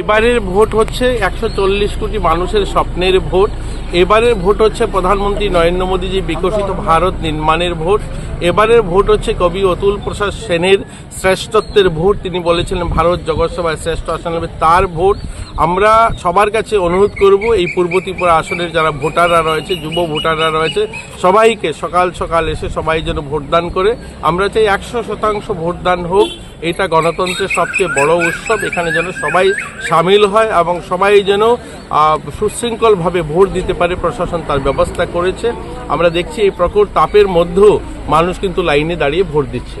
এবারের ভোট হচ্ছে একশো চল্লিশ কোটি মানুষের স্বপ্নের ভোট। এবারের ভোট হচ্ছে প্রধানমন্ত্রী নরেন্দ্র মোদীজি বিকশিত ভারত নির্মাণের ভোট। এবারের ভোট হচ্ছে কবি অতুল প্রসাদ সেনের শ্রেষ্ঠত্বের ভোট। তিনি বলেছিলেন, ভারত জগৎসভায় শ্রেষ্ঠ আসন হবে তার ভোট। আমরা সবার কাছে অনুরোধ করব, এই পূর্ব ত্রিপুরা আসনের যারা ভোটাররা রয়েছে, যুব ভোটাররা রয়েছে, সবাইকে সকাল সকাল এসে সবাই যেন ভোটদান করে। আমরা চাই একশো শতাংশ ভোটদান হোক। এটা গণতন্ত্রের সবচেয়ে বড় উৎসব। এখানে যেন সবাই সামিল হয় এবং সবাই যেন সুশৃঙ্খলভাবে ভোট দিতে পারে, প্রশাসন তার ব্যবস্থা করেছে। আমরা দেখছি এই প্রকর তাপের মধ্যেও মানুষ কিন্তু লাইনে দাঁড়িয়ে ভোট দিচ্ছে।